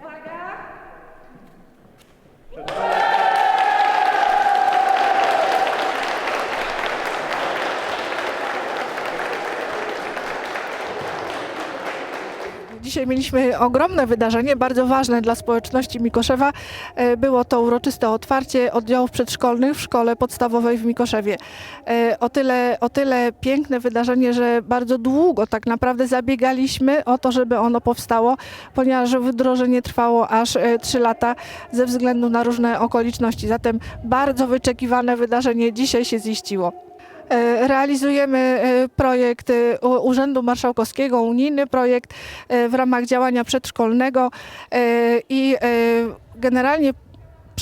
Uwaga! Dzisiaj mieliśmy ogromne wydarzenie, bardzo ważne dla społeczności Mikoszewa. E, Było to uroczyste otwarcie oddziałów przedszkolnych w szkole podstawowej w Mikoszewie. E, O tyle, o tyle piękne wydarzenie, że bardzo długo tak naprawdę zabiegaliśmy o to, żeby ono powstało, ponieważ wdrożenie trwało aż 3 lata ze względu na różne okoliczności. Zatem bardzo wyczekiwane wydarzenie dzisiaj się ziściło. E, Realizujemy e, projekt e, Urzędu Marszałkowskiego, unijny projekt w ramach działania przedszkolnego i generalnie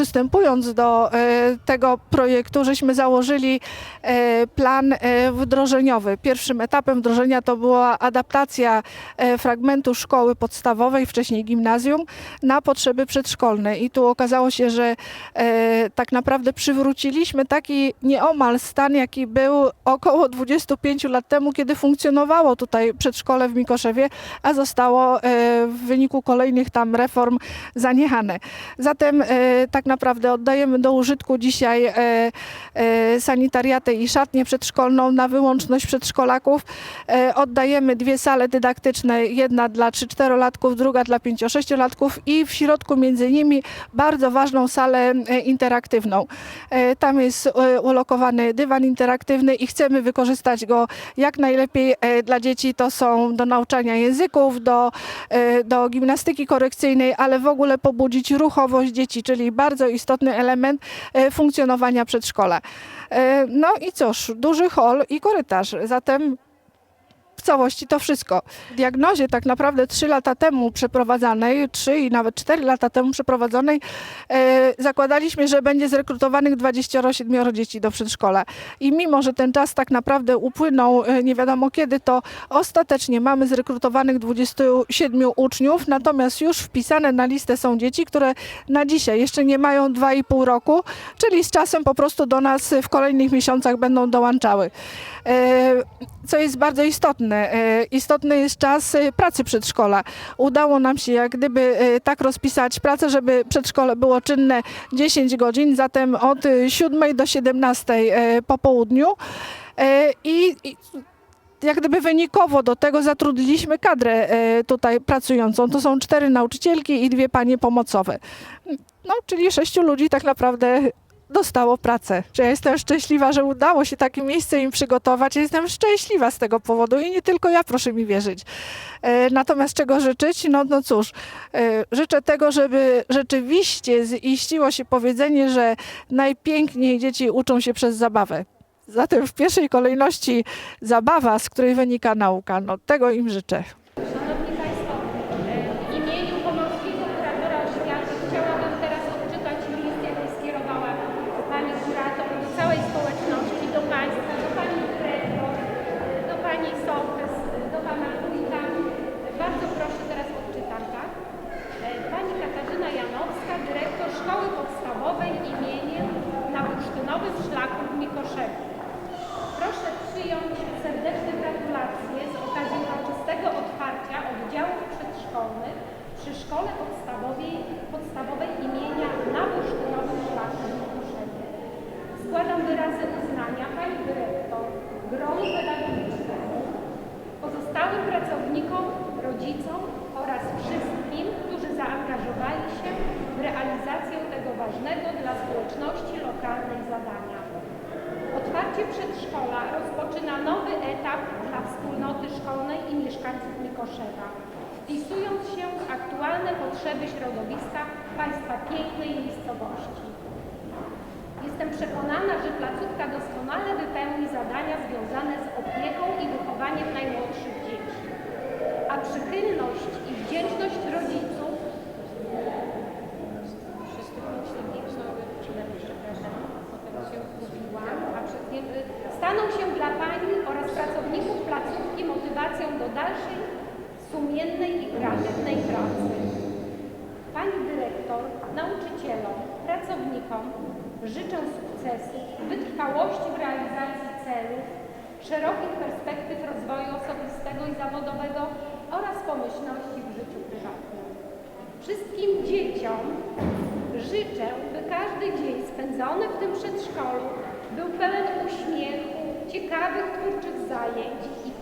przystępując do e, tego projektu, żeśmy założyli e, plan e, wdrożeniowy. Pierwszym etapem wdrożenia to była adaptacja fragmentu szkoły podstawowej, wcześniej gimnazjum, na potrzeby przedszkolne. I tu okazało się, że tak naprawdę przywróciliśmy taki nieomal stan, jaki był około 25 lat temu, kiedy funkcjonowało tutaj przedszkole w Mikoszewie, a zostało w wyniku kolejnych tam reform zaniechane. Zatem tak naprawdę oddajemy do użytku dzisiaj e, e, sanitariatę i szatnię przedszkolną na wyłączność przedszkolaków. E, oddajemy dwie sale dydaktyczne, jedna dla 3-4-latków, druga dla 5-6-latków i w środku między nimi bardzo ważną salę e, interaktywną. E, Tam jest e, ulokowany dywan interaktywny i chcemy wykorzystać go jak najlepiej e, dla dzieci. To są do nauczania języków, do, e, do gimnastyki korekcyjnej, ale w ogóle pobudzić ruchowość dzieci, czyli bardzo istotny element e, funkcjonowania przedszkola. E, No i cóż, duży hol i korytarz. Zatem w całości to wszystko. W diagnozie tak naprawdę 3 lata temu przeprowadzanej, 3 i nawet 4 lata temu przeprowadzonej, e, zakładaliśmy, że będzie zrekrutowanych 27 dzieci do przedszkola. I mimo, że ten czas tak naprawdę upłynął e, nie wiadomo kiedy, to ostatecznie mamy zrekrutowanych 27 uczniów, natomiast już wpisane na listę są dzieci, które na dzisiaj jeszcze nie mają 2,5 roku, czyli z czasem po prostu do nas w kolejnych miesiącach będą dołączały. E, co jest bardzo istotne. E, Istotny jest czas e, pracy przedszkola. Udało nam się jak gdyby e, tak rozpisać pracę, żeby przedszkole było czynne 10 godzin, zatem od e, 7 do 17 e, po południu. E, I, jak gdyby wynikowo do tego zatrudniliśmy kadrę e, tutaj pracującą. To są cztery nauczycielki i dwie panie pomocowe. No, czyli sześciu ludzi tak naprawdę dostało pracę. Że ja jestem szczęśliwa, że udało się takie miejsce im przygotować. Ja jestem szczęśliwa z tego powodu i nie tylko ja, proszę mi wierzyć. E, Natomiast czego życzyć? No, no cóż, e, życzę tego, żeby rzeczywiście ziściło się powiedzenie, że najpiękniej dzieci uczą się przez zabawę. Zatem w pierwszej kolejności zabawa, z której wynika nauka. No tego im życzę. Szanowni Państwo, e, w imieniu Pomorskiego Kuratora Oświaty chciałabym teraz odczytać list, jaki skierowała Pani Kurator do całej społeczności, do Państwa, do Pani Dyrektor, e, do Pani Sołtys, e, do Pana Wójta. Bardzo proszę, teraz odczytam, tak? E, Pani Katarzyna Janowska, dyrektor Szkoły Podstawowej imieniem na Bursztynowym Mikoszewie. Proszę przyjąć serdeczne gratulacje z okazji uroczystego otwarcia oddziałów przedszkolnych przy Szkole Podstawowej, podstawowej imienia na Bursztynowym Szlaku w. Składam wyrazy uznania Pani Dyrektor, gronu pedagogicznemu, pozostałym pracownikom, rodzicom oraz wszystkim, którzy zaangażowali się w realizację tego ważnego dla społeczności lokalnej zadania. Otwarcie przedszkola rozpoczyna nowy etap dla wspólnoty szkolnej i mieszkańców Mikoszewa, wpisując się w aktualne potrzeby środowiska Państwa pięknej miejscowości. Jestem przekonana, że placówka doskonale wypełni zadania związane z opieką i wychowaniem najmłodszych dzieci, a przychylność i wdzięczność rodziców Wszyscy przepraszam, potem się zgubiłam, a przez nie, staną się dla Pani oraz pracowników placówki motywacją do dalszej, sumiennej i kreatywnej pracy. Pani dyrektor, nauczycielom, pracownikom życzę sukcesu, wytrwałości w realizacji celów, szerokich perspektyw rozwoju osobistego i zawodowego oraz pomyślności w życiu prywatnym. dzieciom życzę, by każdy dzień spędzony w tym przedszkolu był pełen uśmiechu, ciekawych twórczych zajęć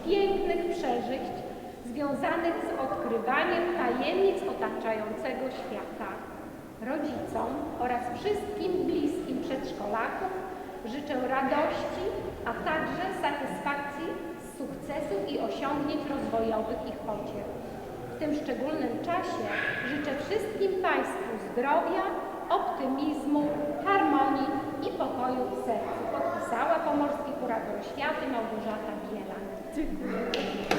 pięknych przeżyć związanych z odkrywaniem tajemnic otaczającego świata. Rodzicom oraz wszystkim bliskim przedszkolaków życzę radości, a także satysfakcji z sukcesów i osiągnięć rozwojowych ich pociech. W tym szczególnym czasie życzę wszystkim Państwu zdrowia, optymizmu, harmonii i pokoju w sercu. Podpisała Pomorski Kurator Oświaty Małgorzata Bielan. Dziękuję.